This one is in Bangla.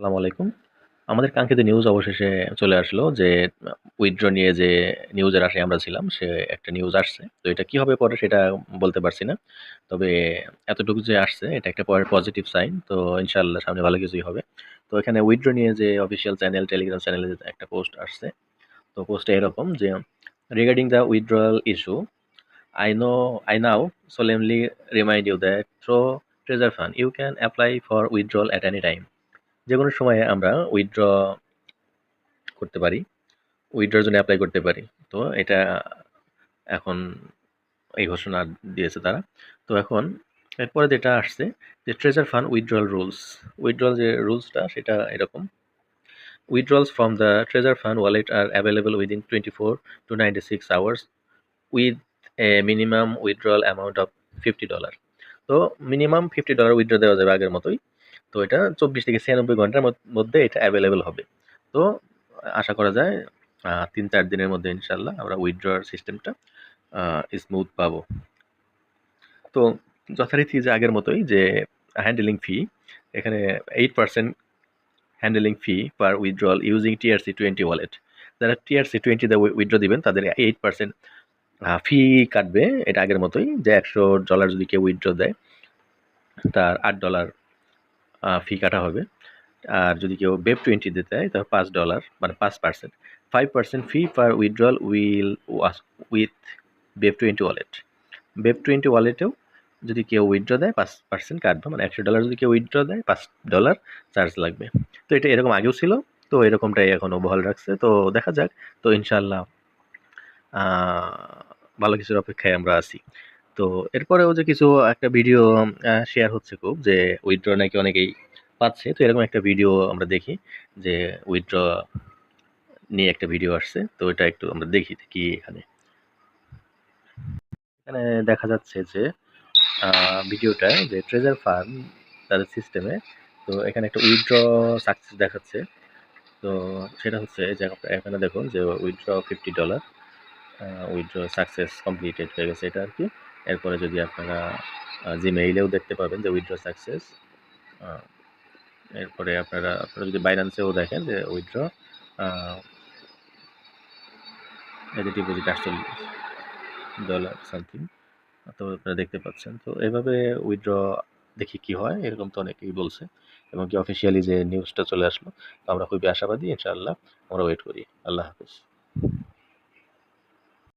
আসসালামু আলাইকুম। আমাদের কাঙ্ক্ষিত নিউজ অবশেষে চলে আসলো যে উইথড্র নিয়ে যে নিউজের আশায় আমরা ছিলাম সে একটা নিউজ আসছে। তো এটা কি হবে পরে সেটা বলতে পারছি না। তবে এতটুকু যে আসছে এটা একটা পজিটিভ সাইন। তো ইনশাল্লাহ সামনে ভালো কিছুই হবে। তো এখানে উইথড্র নিয়ে যে অফিসিয়াল চ্যানেল, টেলিগ্রাম চ্যানেলে একটা পোস্ট আসছে। তো পোস্টটা এরকম যে regarding the withdrawal issue I know I now solemnly remind you that through Treasure Fund you can apply for withdrawal at any time. যে কোনো সময়ে আমরা উইথড্র করতে পারি উইথড্রর জন্য অ্যাপ্লাই করতে পারি। তো এটা এখন এই ঘোষণা দিয়েছে তারা। তো এখন এরপরে যেটা আসছে, যে treasure fund withdrawal rules withdrawal যে রুলসটা সেটা এরকম। Withdrawals withdrawals from the treasure fund wallet are available within 24 to 96 hours with a minimum withdrawal amount of 50 dollar তো মিনিমাম ফিফটি ডলার উইথড্র দেওয়া যাবে আগের মতোই। তো এটা চব্বিশ থেকে ছিয়ানব্বই ঘণ্টার মধ্যে এটা অ্যাভেলেবেল হবে। তো আশা করা যায় তিন চার দিনের মধ্যে ইনশাল্লাহ আমরা উইথড্রয়ার সিস্টেমটা স্মুথ পাবো। তো যথারীতি যে আগের মতোই যে হ্যান্ডেলিং ফি এখানে eight percent handling fee per withdrawal using TRC twenty wallet যারা টিআরসি টোয়েন্টিতে উইথড্র দিবেন, তাদের এইট পার্সেন্ট ফি কাটবে। এটা আগের মতোই যে একশো ডলার যদি কেউ উইথড্র দেয়, তার আট ডলার ফি কাটা হবে। আর যদি কেউ বেব টোয়েন্টি দিতে হয় তাহলে পাঁচ ডলার মানে পাঁচ percent five percent fee per withdrawal will with BEP twenty wallet BEP twenty ওয়ালেটেও যদি কেউ উইথড্র দেয়, পাঁচ পার্সেন্ট কাটবে। মানে একশো ডলার যদি কেউ উইথড্র দেয়, পাঁচ ডলার চার্জ লাগবে। তো এটা এরকম আগেও ছিল, তো এরকমটাই এখনও বহাল রাখছে। তো দেখা যাক। তো ইনশাল্লাহ ভালো কিছুর অপেক্ষায় আমরা আছি। তো এরপরেও যে কিছু, একটা ভিডিও শেয়ার হচ্ছে খুব যে উইথড্র নাকি অনেকেই পাচ্ছে। তো এরকম একটা ভিডিও আমরা দেখি যে উইথড্র নিয়ে একটা ভিডিও আসছে। তো এটা একটু আমরা দেখি কি এখানে। এখানে দেখা যাচ্ছে যে ভিডিওটা যে ট্রেজার ফার্ম তাদের সিস্টেমে তো এখানে একটা উইথড্র সাকসেস দেখাচ্ছে। তো সেটা হচ্ছে যে এখানে দেখুন যে withdraw fifty dollar withdraw success completed হয়ে গেছে এটা আর কি। এরপরে যদি আপনারা জিমেইলেও দেখতে পাবেন যে উইথড্র সাকসেস এরপরে আপনারা আপনারা যদি বাইন্যান্সেও দেখেন যে উইথড্র যে ডিপোজিট আটচল্লিশ ডলার সামথিং তো আপনারা দেখতে পাচ্ছেন। তো এভাবে উইথড্র দেখি কি হয়, এরকম তো অনেকেই বলছে, এবং কি অফিসিয়ালি যে নিউজটা চলে আসলো আমরা খুবই আশাবাদী, ইনশাআল্লাহ আমরা ওয়েট করি। আল্লাহ হাফিজ।